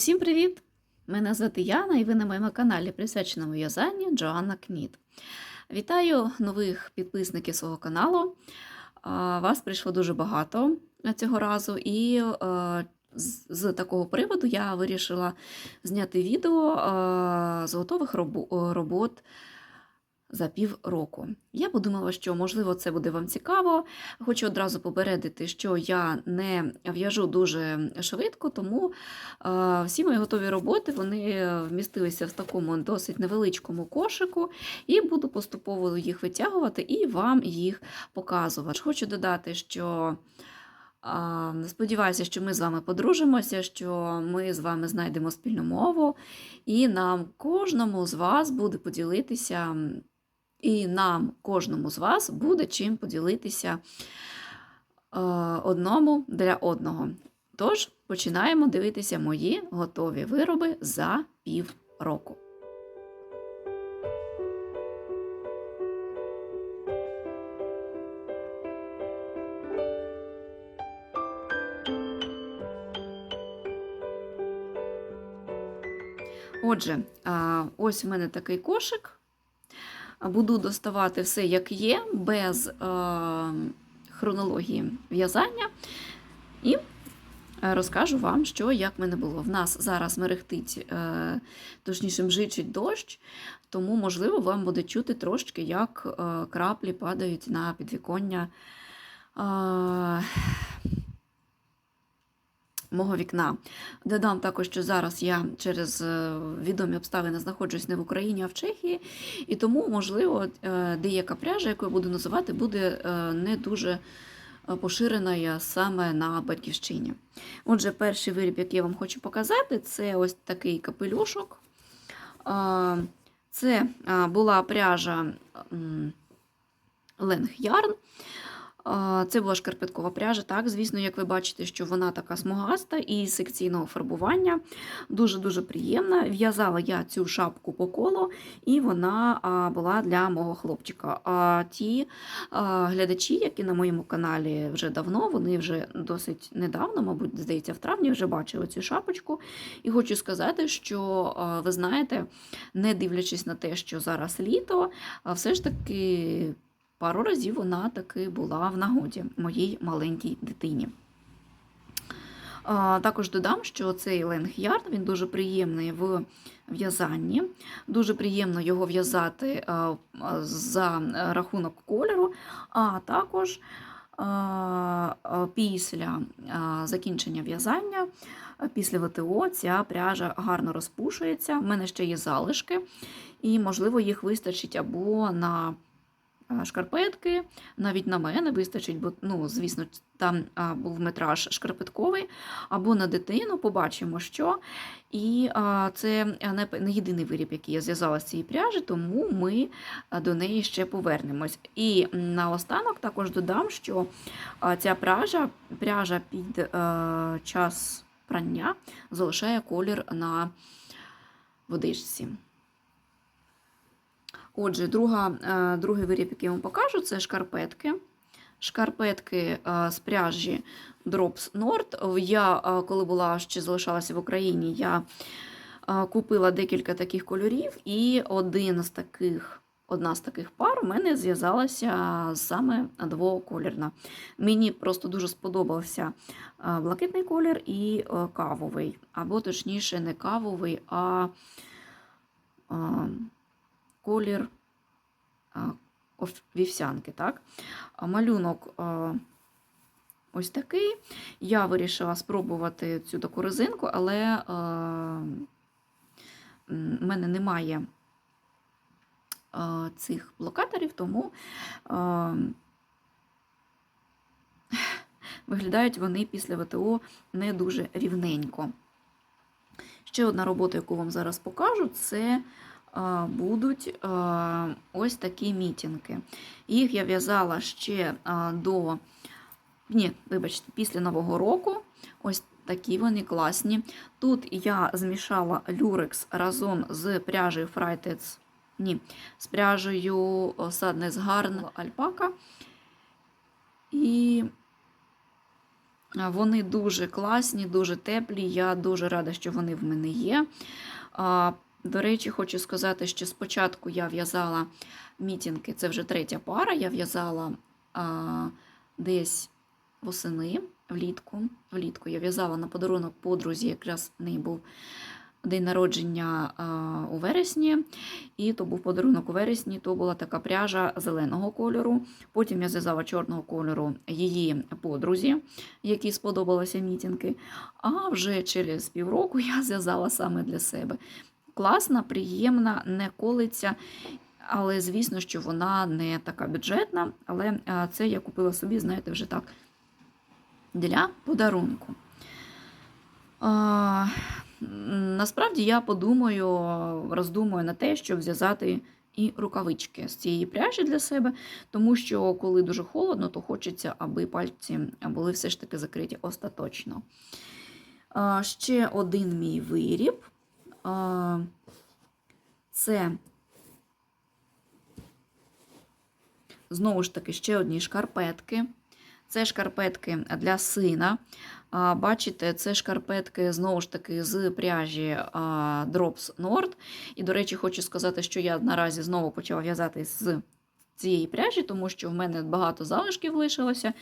Усім привіт! Мене звати Яна, і ви на моєму каналі, присвяченому в'язанню Джоанна Кніт. Вітаю нових підписників свого каналу. Вас прийшло дуже багато цього разу, і з, такого приводу я вирішила зняти відео з готових робот за півроку. Я подумала, що можливо це буде вам цікаво. Хочу одразу попередити, що я не в'яжу дуже швидко, тому е, всі мої готові роботи вони вмістилися в такому досить невеличкому кошику, і буду поступово їх витягувати і вам їх показувати. Хочу додати, що. Сподіваюся, що ми з вами подружимося, що ми з вами знайдемо спільну мову, і нам кожному з вас буде поділитися, і нам кожному з вас буде чим поділитися е, одному для одного. Тож починаємо дивитися мої готові вироби за пів року. Отже, ось в мене такий кошик. Буду доставати все, як є, без е, хронології в'язання. І е, розкажу вам, що як мене було. В нас зараз мерехтить, е, точніше, мжичить дощ, тому, можливо, вам буде чути трошки, як е, краплі падають на підвіконня. Е, Мого вікна. Додам також, що зараз я через е, відомі обставини знаходжусь не в Україні, а в Чехії, і тому, можливо, е, деяка пряжа, яку я буду називати, буде е, не дуже поширена саме на батьківщині. Отже, перший виріб, який я вам хочу показати, це ось такий капелюшок. Це була пряжа Ленг Ярн. Це була шкарпеткова пряжа. Так, звісно, як ви бачите, що вона така смугаста і секційного фарбування. Дуже-дуже приємна. В'язала я цю шапку по колу, і вона була для мого хлопчика. А ті глядачі, які на моєму каналі вже давно, вони вже досить недавно, мабуть, здається, в травні вже бачили цю шапочку. І хочу сказати, що ви знаєте, не дивлячись на те, що зараз літо, все ж таки пару разів вона таки була в нагоді моїй маленькій дитині. Також додам, що цей ленг-ярд він дуже приємний в в'язанні, дуже приємно його в'язати за рахунок кольору, а також після закінчення в'язання, після ВТО ця пряжа гарно розпушується. У мене ще є залишки, і, можливо, їх вистачить або на шкарпетки. Навіть на мене вистачить, бо, ну, звісно, там був метраж шкарпетковий, або на дитину, побачимо, що. І це не, єдиний виріб, який я зв'язала з цієї пряжі, тому ми до неї ще повернемось. І наостанок також додам, що ця пряжа, пряжа під а, час прання залишає колір на водичці. Отже, друга, е, другий виріб, який я вам покажу, це шкарпетки. Шкарпетки е, з пряжі Drops Nord. Я, е, коли була ще залишалася в Україні, я купила декілька таких кольорів, і один з таких, одна з таких пар у мене зв'язалася саме двоколірна. Мені просто дуже сподобався блакитний колір і кавовий. Або, точніше, не кавовий, а колір вівсянки. Так? Малюнок ось такий. Я вирішила спробувати цю таку резинку, але в мене немає цих блокаторів, тому виглядають вони після ВТО не дуже рівненько. Ще одна робота, яку вам зараз покажу, це будуть ось такі мітінги. Їх я в'язала ще до, ні, вибачте, після Нового року. Ось такі вони класні. Тут я змішала люрекс разом з пряжею Фрайтец, ні, з пряжею Sadness Garn Альпака. І Вони дуже класні, дуже теплі. Я дуже рада, що вони в мене є. До речі, хочу сказати, що спочатку я в'язала мітінги, це вже третя пара. Я в'язала десь восени влітку. Влітку я в'язала на подарунок подрузі, якраз в неї був день народження у вересні, і то був подарунок у вересні, то була така пряжа зеленого кольору. Потім я зв'язала чорного кольору її подрузі, якій сподобалися мітінги. А вже через півроку я зв'язала саме для себе. Класна, приємна, не колиться. Але звісно, що вона не така бюджетна. Але це я купила собі, знаєте, вже так для подарунку. А, насправді я подумаю, роздумую на те, щоб зв'язати і рукавички з цієї пряжі для себе, тому що коли дуже холодно, то хочеться, аби пальці були все ж таки закриті остаточно. А, ще один мій виріб. Це знову ж таки ще одні шкарпетки. Це шкарпетки для сина. Бачите, це шкарпетки знову ж таки з пряжі Drops Nord. І, до речі, хочу сказати, що я наразі знову почала в'язати з цієї пряжі, тому що в мене багато залишків лишилося.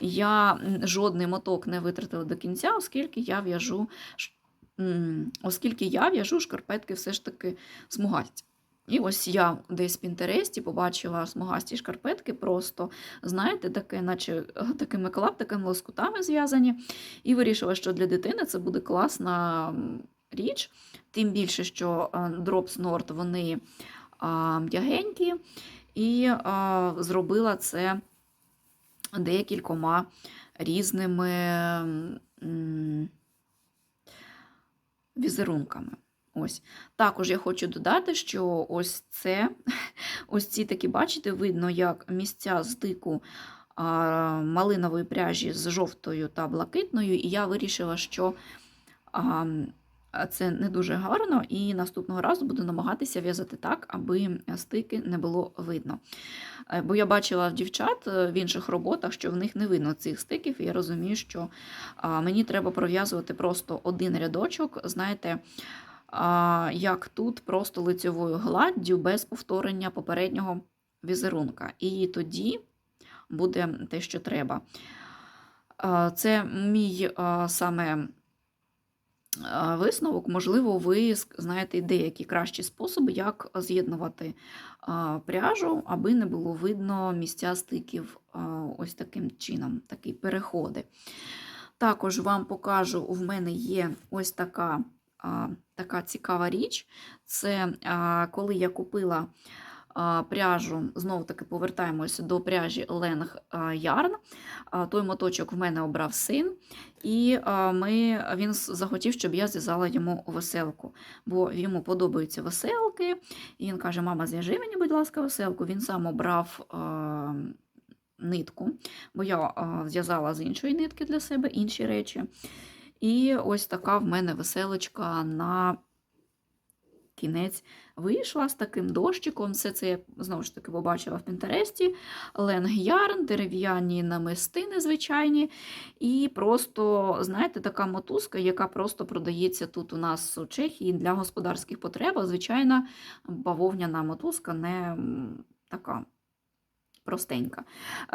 Я жодний моток не витратила до кінця, оскільки я в'яжу оскільки я в'яжу шкарпетки все ж таки смугасті. І ось я десь в Пінтересті побачила смугасті шкарпетки, просто, знаєте, таке, наче е, такими клаптиками, лоскутами зв'язані. І вирішила, що для дитини це буде класна річ. Тим більше, що е, Drops Nord вони м'ягенькі, і а, зробила це декількома різними м, візерунками. Ось. Також я хочу додати, що ось це, ось ці такі, бачите, видно, як місця стику малинової пряжі з жовтою та блакитною, і я вирішила, що це не дуже гарно, і наступного разу буду намагатися в'язати так, аби стики не було видно. Е, Бо я бачила в дівчат е, в інших роботах, що в них не видно цих стиків, і я розумію, що мені треба пров'язувати просто один рядочок, знаєте, як тут просто лицьовою гладдю без повторення попереднього візерунка. І тоді буде те, що треба. Це мій саме висновок. Можливо, ви знаєте деякі кращі способи, як з'єднувати пряжу, аби не було видно місця стиків ось таким чином, такі переходи. Також вам покажу, в мене є ось така така цікава річ. Це коли я купила пряжу, знову таки повертаємося до пряжі Ленг Ярн. Той моточок в мене обрав син, і ми, він захотів, щоб я зв'язала йому веселку, бо йому подобаються веселки. І він каже: Мама, зв'яжи мені, будь ласка, веселку. Він сам обрав. Нитку, бо я зв'язала з іншої нитки для себе інші речі. І ось така в мене веселочка на кінець вийшла з таким дощиком. Все це я знову ж таки побачила в Пінтересті. Ленг-ярн, дерев'яні намистини звичайні. І просто, знаєте, така мотузка, яка просто продається тут у нас у Чехії для господарських потреб. Звичайна бавовняна мотузка не така. Простенька.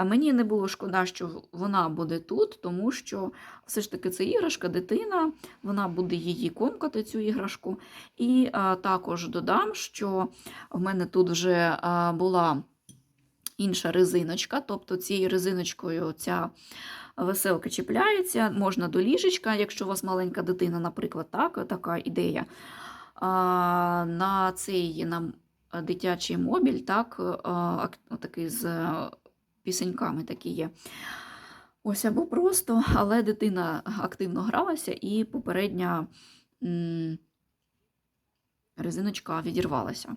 Мені не було шкода, що вона буде тут, тому що все ж таки це іграшка, дитина, вона буде її комкати, цю іграшку. І а, також додам, що в мене тут вже а, була інша резиночка, тобто цією резиночкою ця веселка чіпляється, можна до ліжечка, якщо у вас маленька дитина, наприклад, так, така ідея. На цей на дитячий мобіль, так, такий з е, пісеньками такі є. Ось або просто, але дитина активно гралася, і попередня резиночка відірвалася.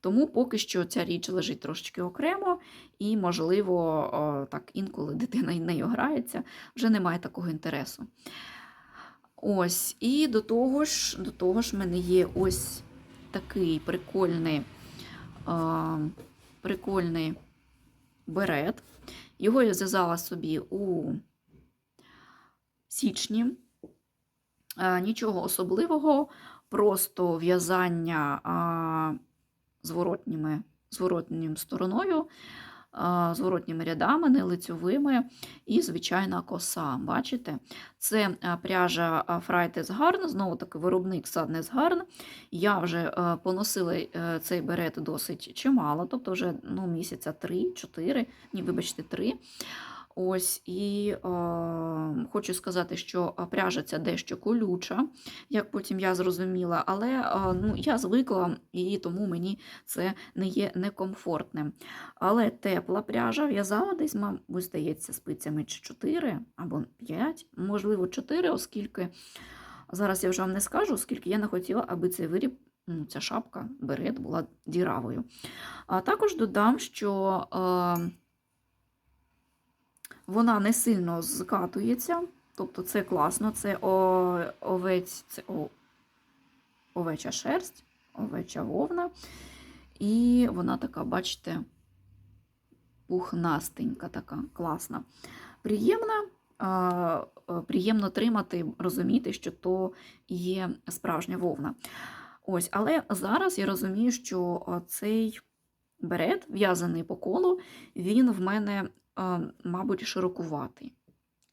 Тому поки що ця річ лежить трошечки окремо, і, можливо, так інколи дитина нею грається, вже немає такого інтересу. Ось, і до того ж, до того ж, в мене є ось такий прикольний, прикольний берет. Його я зв'язала собі у січні. Нічого особливого, просто в'язання зворотнім стороною, зворотніми рядами, не лицьовими, і звичайна коса. Бачите? Це пряжа а, Фрайтес Гарн, знову таки виробник Саднес Гарн. Я вже поносила е, цей берет досить чимало, тобто вже ну, місяця 3-4, ні, вибачте, 3. Ось і е, хочу сказати, що пряжа ця дещо колюча, як потім я зрозуміла, але е, ну, я звикла і тому мені це не є некомфортним. Але тепла пряжа в'язала десь, мабуть, здається, спицями чи 4 або 5, можливо, 4, оскільки зараз я вже вам не скажу, оскільки я не хотіла, аби цей виріб. Ну, ця шапка, берет була діравою. А також додам, що е, вона не сильно зкатується, тобто це класно, це о, овець, це о, овеча шерсть, овеча вовна. І вона така, бачите, пухнастенька, така класна. Приємна, а, приємно тримати, розуміти, що то є справжня вовна. Ось, Але зараз я розумію, що цей берет, в'язаний по колу, він в мене мабуть, широкуватий.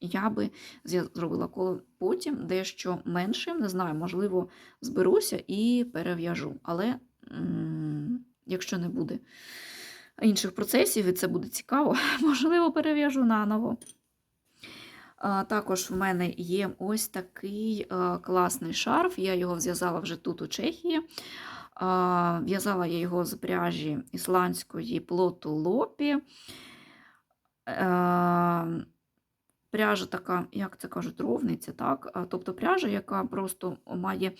Я би зробила коло потім дещо меншим, не знаю, можливо, зберуся і перев'яжу. Але якщо не буде інших процесів, і це буде цікаво, можливо, перев'яжу наново. Також в мене є ось такий класний шарф, я його зв'язала вже тут, у Чехії. В'язала я його з пряжі ісландської плоту лопі. Ем, пряжа така, як це кажуть, ровниця, так? тобто пряжа, яка просто має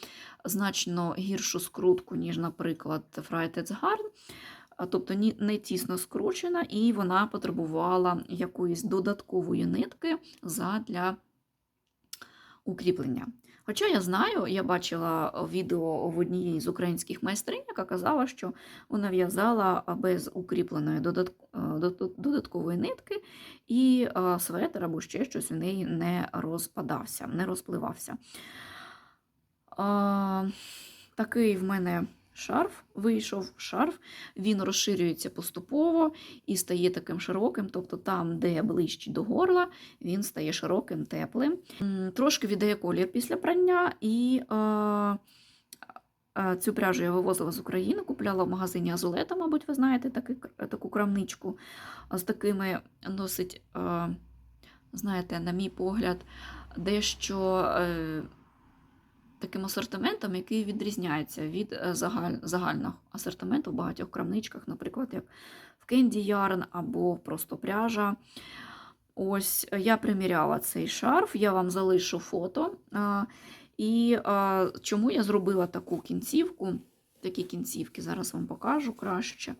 значно гіршу скрутку, ніж, наприклад, Фрайтец Гарн. Тобто не тісно скручена, і вона потребувала якоїсь додаткової нитки для укріплення. Хоча я знаю, я бачила відео в одній з українських майстринь, яка казала, що вона в'язала без укріпленої е, додаткової нитки, і светр або ще щось у неї не розпадався, не розпливався. Такий в мене шарф, вийшов шарф, він розширюється поступово і стає таким широким, тобто там, де ближче до горла, він стає широким, теплим. Трошки віддає колір після прання, і е, цю пряжу я вивозила з України, купляла в магазині Азулета, мабуть, ви знаєте, таки, таку крамничку з такими носить, е, знаєте, на мій погляд, дещо. Е, таким асортиментом, який відрізняється від е, загаль, загального асортименту в багатьох крамничках, наприклад, як в Candy Yarn або просто пряжа. Ось е, я приміряла цей шарф, я вам залишу фото. І чому я зробила таку кінцівку, такі кінцівки, зараз вам покажу краще.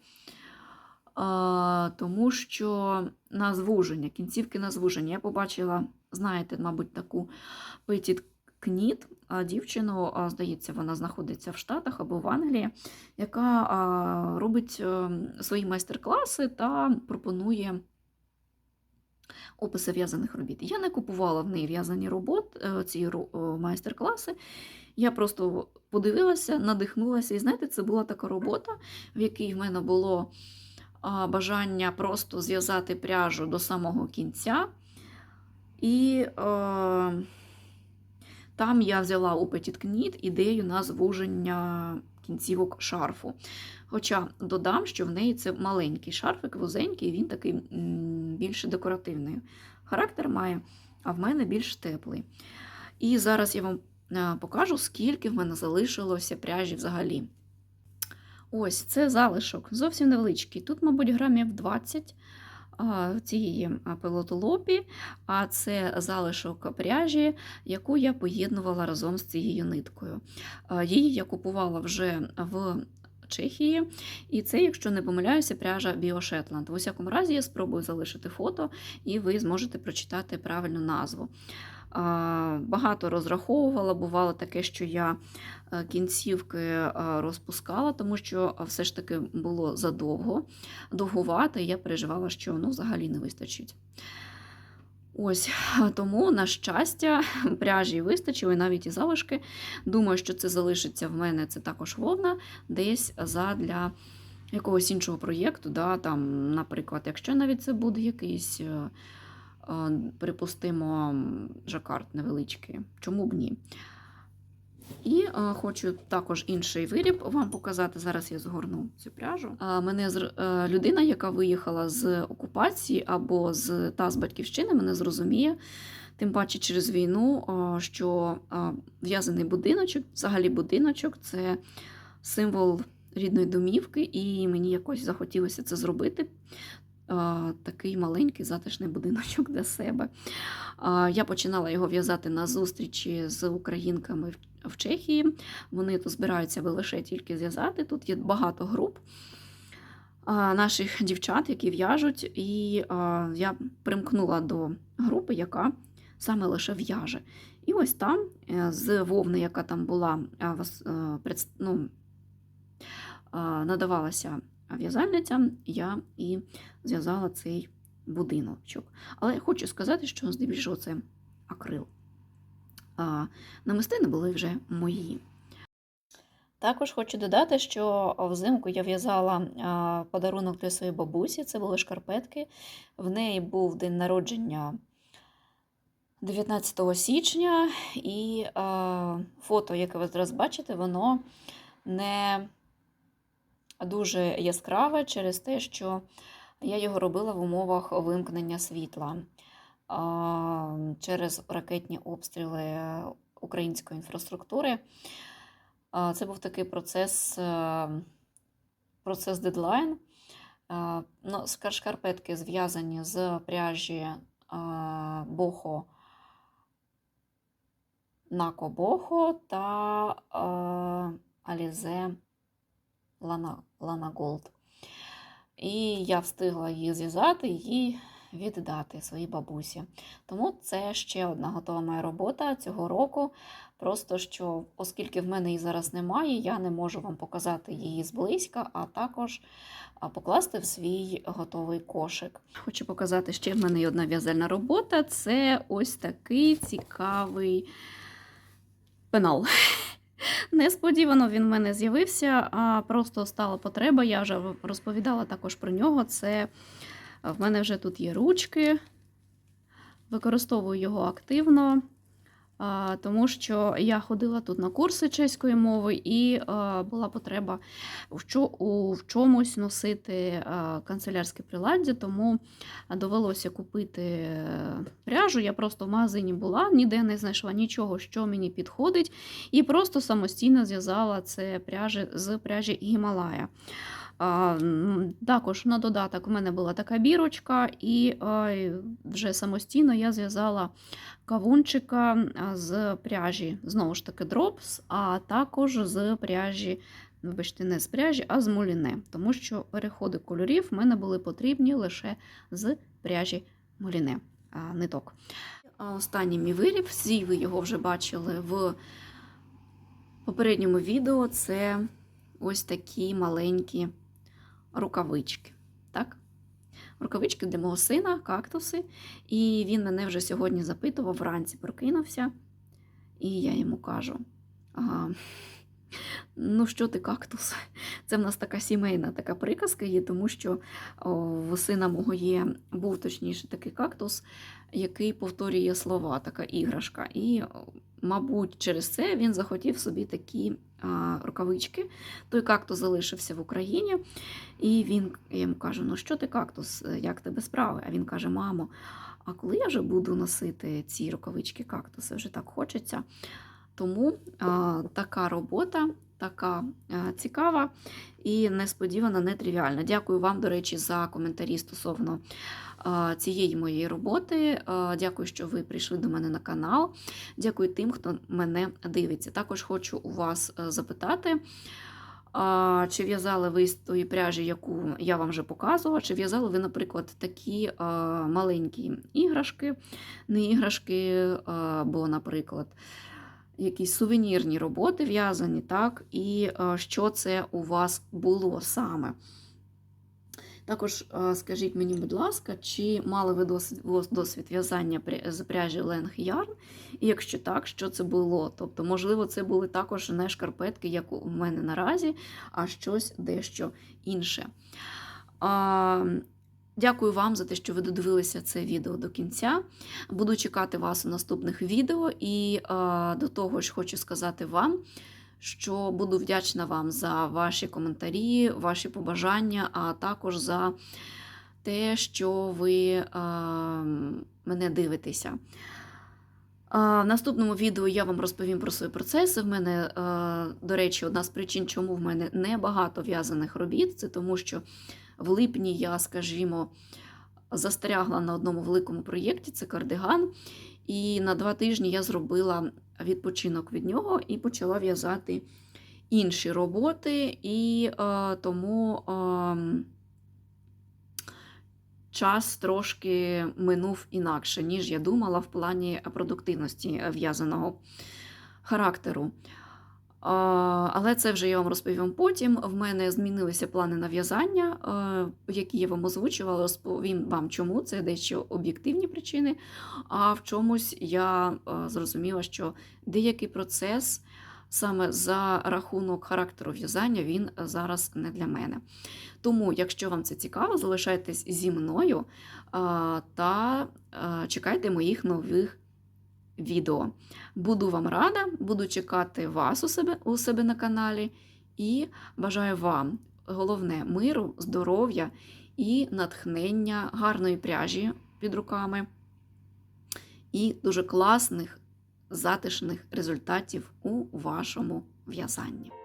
Тому що на звуження, кінцівки на звуження. Я побачила, знаєте, мабуть, таку Petit Кніт, дівчину, здається, вона знаходиться в Штатах або в Англії, яка робить е, свої майстер-класи та пропонує описи в'язаних робіт. Я не купувала в неї в'язані роботи, е, ці майстер-класи. Я просто подивилася, надихнулася, і знаєте, це була така робота, в якій в мене було бажання просто зв'язати пряжу до самого кінця. І е, там я взяла у Knit ідею на звуження кінцівок шарфу. Хоча додам, що в неї це маленький шарфик, вузенький, він такий більш декоративний. Характер має, а в мене більш теплий. І зараз я вам е, покажу, скільки в мене залишилося пряжі взагалі. Ось це залишок, зовсім невеличкий. Тут, мабуть, грамів 20 цієї пилотолопі, а це залишок пряжі, яку я поєднувала разом з цією ниткою. Її я купувала вже в Чехії, і це, якщо не помиляюся, пряжа Біошетланд. В усякому разі, я спробую залишити фото, і ви зможете прочитати правильну назву. Багато розраховувала, бувало таке, що я е, кінцівки е, розпускала, тому що все ж таки було задовго, довгувато, і я переживала, що ну, взагалі не вистачить. Ось тому, на щастя, пряжі вистачило, і навіть і залишки. Думаю, що це залишиться в мене це також вовна, десь задля якогось іншого проєкту. Да, там, Наприклад, якщо навіть це буде якийсь, е, припустимо, жакард невеличкий, чому б ні. І е, хочу також інший виріб вам показати. Зараз я згорну цю пряжу. А, мене зр- е, людина, яка виїхала з окупації або з та з батьківщини, мене зрозуміє. Тим паче через війну, е, що е, в'язаний будиночок, взагалі будиночок це символ рідної домівки, і мені якось захотілося це зробити. Е, Такий маленький затишний будиночок для себе. Я починала його в'язати на зустрічі з українками в- Чехії. Вони то збираються лише тільки зв'язати. Тут є багато груп наших дівчат, які в'яжуть, і я примкнула до групи, яка саме лише в'яже. І ось там е, з вовни, яка там була, е, ну, надавалася в'язальницям, я і зв'язала цей будиночок. Але хочу сказати, що здебільшого це акрил. А намистини були вже мої. Також хочу додати, що взимку я в'язала подарунок для своєї бабусі. Це були шкарпетки. В неї був день народження 19 січня, і фото, яке ви зараз бачите, воно не дуже яскраве через те, що я його робила в умовах вимкнення світла через ракетні обстріли української інфраструктури. Це був такий процес, е, процес дедлайн. А, Ну, шкарпетки зв'язані з пряжі Бохо Нако Бохо та Алізе Лана, Лана Голд. І я встигла її зв'язати і віддати своїй бабусі. Тому це ще одна готова моя робота цього року. Просто що, оскільки в мене її зараз немає, я не можу вам показати її зблизька, а також покласти в свій готовий кошик. Хочу показати ще в мене є одна в'язальна робота. Це ось такий цікавий пенал. Несподівано він в мене з'явився, а просто стала потреба. Я вже розповідала також про нього. Це в мене вже тут є ручки, використовую його активно, тому що я ходила тут на курси чеської мови, і була потреба в, чомусь носити канцелярське приладдя, тому довелося купити е, пряжу. Я просто в магазині була, ніде не знайшла нічого, що мені підходить, і просто самостійно зв'язала це пряжі з пряжі Гімалая. Також на додаток в мене була така бірочка, і вже самостійно я зв'язала кавунчика з пряжі, знову ж таки, дропс, а також з пряжі, вибачте, не з пряжі, а з муліне, тому що переходи кольорів в мене були потрібні лише з пряжі муліне а, ниток. Останній мій виріб, всі ви його вже бачили в попередньому відео. Це ось такі маленькі рукавички. Так? Рукавички для мого сина, кактуси. І він мене вже сьогодні запитував, вранці прокинувся, і я йому кажу: ага, ну що ти, кактус? Це в нас така сімейна така приказка є, тому що в сина мого є, був точніше такий кактус, який повторює слова, така іграшка. І, мабуть, через це він захотів собі такі а, рукавички. Той кактус залишився в Україні, і він я йому кажу: ну що ти, кактус, як тебе справи? А він каже: Мамо, а коли я вже буду носити ці рукавички кактуси, вже так хочеться. Тому а, така робота, така а, цікава і несподівана, нетривіальна. Дякую вам, до речі, за коментарі стосовно а, цієї моєї роботи. А, Дякую, що ви прийшли до мене на канал. Дякую тим, хто мене дивиться. Також хочу у вас е, запитати. А, Чи в'язали ви з тої пряжі, яку я вам вже показувала? Чи в'язали ви, наприклад, такі а, маленькі іграшки, не іграшки, а, бо, наприклад, якісь сувенірні роботи в'язані, так? І що це у вас було саме? Також е, скажіть мені, будь ласка, чи мали ви досвід, досвід в'язання з пряжі Ленг Ярн? І якщо так, що це було? Тобто, можливо, це були також не шкарпетки, як у мене наразі, а щось дещо інше. Дякую вам за те, що ви додивилися це відео до кінця. Буду чекати вас у наступних відео, і а, до того ж хочу сказати вам, що буду вдячна вам за ваші коментарі, ваші побажання, а також за те, що ви а, мене дивитеся. В наступному відео я вам розповім про свої процеси. В мене, до речі, одна з причин, чому в мене небагато в'язаних робіт, це тому, що в липні я, скажімо, застрягла на одному великому проєкті це кардиган. І на два тижні я зробила відпочинок від нього і почала в'язати інші роботи, і е, тому е, час трошки минув інакше, ніж я думала в плані продуктивності в'язаного характеру. Але це вже я вам розповім потім. В мене змінилися плани на в'язання, е, які я вам озвучувала. Розповім вам, чому це дещо об'єктивні причини. А в чомусь я е, зрозуміла, що деякий процес саме за рахунок характеру в'язання він зараз не для мене. Тому, якщо вам це цікаво, залишайтесь зі мною е, та чекайте моїх нових відео. Буду вам рада, буду чекати вас у себе, у себе на каналі і бажаю вам головне миру, здоров'я і натхнення, гарної пряжі під руками і дуже класних, затишних результатів у вашому в'язанні.